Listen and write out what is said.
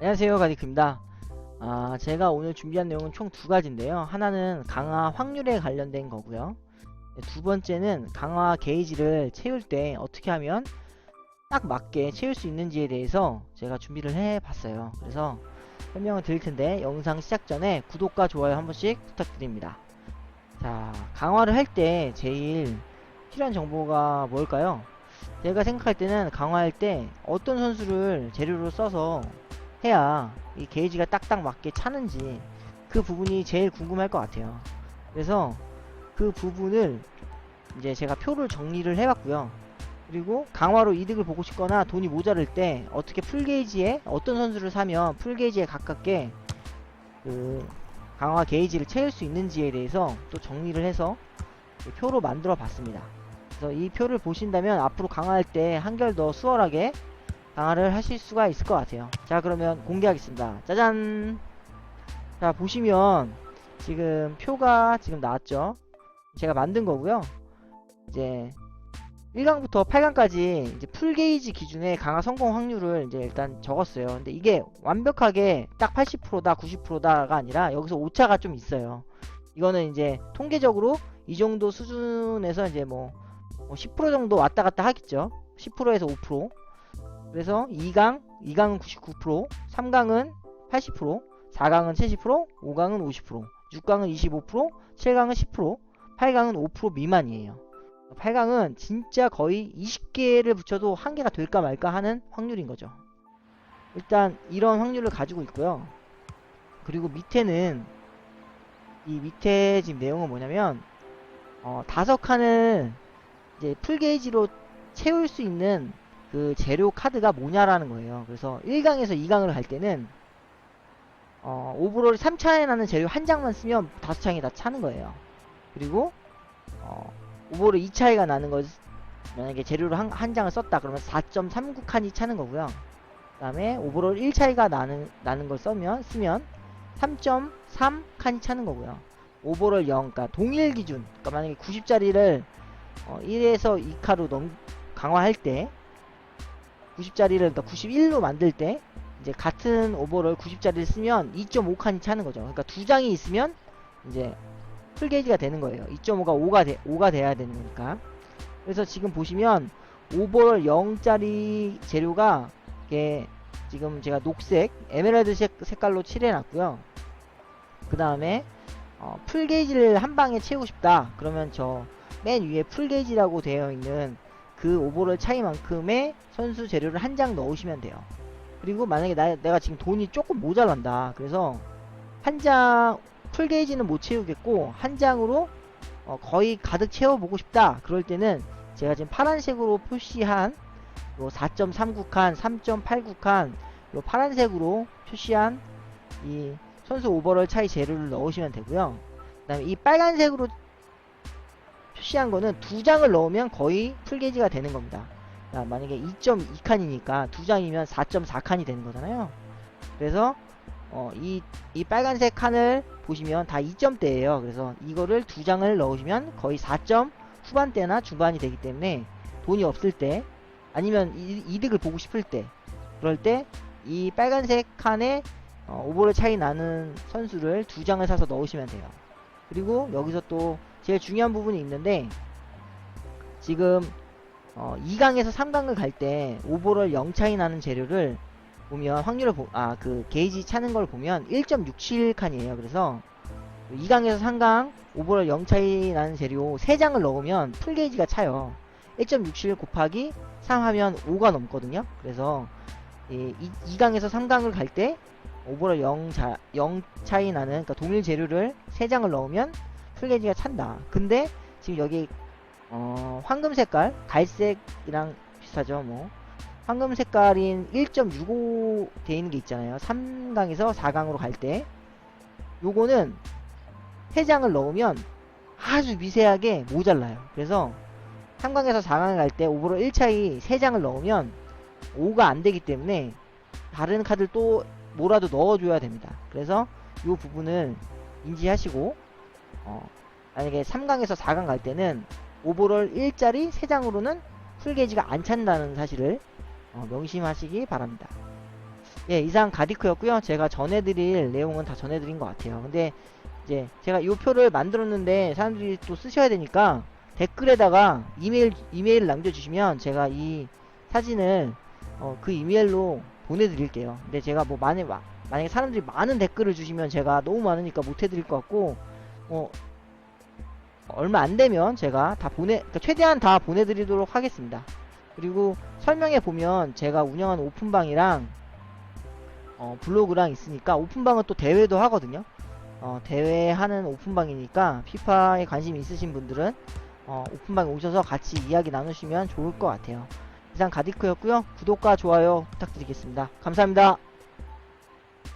안녕하세요 가디크입니다. 아 제가 오늘 준비한 내용은 총 두 가지인데요. 하나는 강화 확률에 관련된 거고요. 네, 두 번째는 강화 게이지를 채울 때 어떻게 하면 딱 맞게 채울 수 있는지에 대해서 제가 준비를 해 봤어요. 그래서 설명을 드릴 텐데 영상 시작 전에 구독과 좋아요 한 번씩 부탁드립니다. 자 강화를 할 때 제일 필요한 정보가 뭘까요? 제가 생각할 때는 강화할 때 어떤 선수를 재료로 써서 해야 이 게이지가 딱딱 맞게 차는지 그 부분이 제일 궁금할 것 같아요. 그래서 그 부분을 이제 제가 표를 정리를 해봤고요. 그리고 강화로 이득을 보고 싶거나 돈이 모자랄 때 어떻게 풀게이지에 어떤 선수를 사면 풀게이지에 가깝게 그 강화 게이지를 채울 수 있는지에 대해서 또 정리를 해서 표로 만들어 봤습니다. 그래서 이 표를 보신다면 앞으로 강화할 때 한결 더 수월하게 강화를 하실 수가 있을 것 같아요. 자, 그러면 공개하겠습니다. 짜잔! 자, 보시면 지금 표가 지금 나왔죠? 제가 만든 거고요. 이제 1강부터 8강까지 이제 풀게이지 기준의 강화 성공 확률을 이제 일단 적었어요. 근데 이게 완벽하게 딱 80%다, 90%다가 아니라 여기서 오차가 좀 있어요. 이거는 이제 통계적으로 이 정도 수준에서 이제 뭐, 뭐10% 정도 왔다 갔다 하겠죠. 10%에서 5%. 그래서 2강, 2강은 99%, 3강은 80%, 4강은 70%, 5강은 50%, 6강은 25%, 7강은 10%, 8강은 5% 미만이에요. 8강은 진짜 거의 20개를 붙여도 한 개가 될까 말까 하는 확률인 거죠. 일단 이런 확률을 가지고 있고요. 그리고 밑에는 이 밑에 지금 내용은 뭐냐면 어, 다섯 칸을 이제 풀 게이지로 채울 수 있는 그 재료 카드가 뭐냐라는 거예요. 그래서 1강에서 2강을 갈 때는 어, 오버롤 3차에 나는 재료 한 장만 쓰면 다섯 장이 다 차는 거예요. 그리고 어, 오버롤 2차이가 나는 거 만약에 재료를 한, 한 장을 썼다 그러면 4.39칸이 차는 거고요. 그 다음에 오버롤 1차이가 나는, 나는 걸 쓰면, 쓰면 3.3칸이 차는 거고요. 오버롤 0, 그러니까 동일 기준, 그러니까 만약에 90짜리를 어, 1에서 2카로 넘, 강화할 때 90짜리를 그러니까 91로 만들 때 이제 같은 오버롤 90짜리를 쓰면 2.5칸이 차는 거죠. 그러니까 두 장이 있으면 이제 풀게이지가 되는 거예요. 2.5가 5가 돼, 5가 돼야 되는 거니까. 그래서 지금 보시면 오버롤 0짜리 재료가 이게 지금 제가 녹색 에메랄드 색, 색깔로 칠해 놨고요. 그 다음에 어, 풀게이지를 한 방에 채우고 싶다. 그러면 저 맨 위에 풀게이지라고 되어 있는 그 오버롤 차이만큼의 선수 재료를 한 장 넣으시면 돼요. 그리고 만약에 나, 내가 지금 돈이 조금 모자란다. 그래서 한 장 풀게이지는 못 채우겠고 한 장으로 어, 거의 가득 채워보고 싶다. 그럴 때는 제가 지금 파란색으로 표시한 요 4.39칸, 3.89칸 요 파란색으로 표시한 이 선수 오버롤 차이 재료를 넣으시면 되고요. 그 다음에 이 빨간색으로 표시한 거는 두 장을 넣으면 거의 풀게이지가 되는 겁니다. 자, 만약에 2.2칸이니까 두 장이면 4.4칸이 되는 거잖아요. 그래서 어, 이, 이 빨간색 칸을 보시면 다 2점대예요. 그래서 이거를 두 장을 넣으시면 거의 4점 후반대나 중반이 되기 때문에 돈이 없을 때 아니면 이, 이득을 보고 싶을 때 그럴 때 이 빨간색 칸에 어, 오버를 차이 나는 선수를 두 장을 사서 넣으시면 돼요. 그리고 여기서 또 제일 중요한 부분이 있는데 지금 어, 2강에서 3강을 갈 때 오버롤 0 차이 나는 재료를 보면 확률을 보, 아, 그 게이지 차는 걸 보면 1.67칸이에요. 그래서 2강에서 3강 오버롤 0 차이 나는 재료 3장을 넣으면 풀 게이지가 차요. 1.67 곱하기 3 하면 5가 넘거든요. 그래서 이, 2강에서 3강을 갈 때 오버롤 0, 자, 0 차이 나는 그러니까 동일 재료를 3장을 넣으면 풀 게이지가 찬다. 근데 지금 여기 어, 황금 색깔, 갈색이랑 비슷하죠, 뭐. 황금 색깔인 1.65 돼 있는 게 있잖아요. 3강에서 4강으로 갈 때. 요거는 3장을 넣으면 아주 미세하게 모자라요. 그래서 3강에서 4강을 갈 때 오버롤 1차이 3장을 넣으면 5가 안 되기 때문에 다른 카드를 또 뭐라도 넣어줘야 됩니다. 그래서 요 부분을 인지하시고, 어, 만약에 3강에서 4강 갈 때는 오버롤 1짜리 3장으로는 풀게이지가 안 찬다는 사실을 어, 명심하시기 바랍니다. 예, 이상 가디크였고요. 제가 전해드릴 내용은 다 전해드린 것 같아요. 근데 이제 제가 이 표를 만들었는데 사람들이 또 쓰셔야 되니까 댓글에다가 이메일 이메일 남겨주시면 제가 이 사진을 어, 그 이메일로 보내드릴게요. 근데 제가 뭐 만약 마- 만약에 사람들이 많은 댓글을 주시면 제가 너무 많으니까 못 해드릴 것 같고 어 얼마 안 되면 제가 다 보내 그러니까 최대한 다 보내드리도록 하겠습니다. 그리고 설명에 보면 제가 운영하는 오픈방이랑 어, 블로그랑 있으니까 오픈방은 또 대회도 하거든요. 어, 대회 하는 오픈방이니까 피파에 관심 있으신 분들은 어, 오픈방에 오셔서 같이 이야기 나누시면 좋을 것 같아요. 이상 가디크였고요. 구독과 좋아요 부탁드리겠습니다. 감사합니다.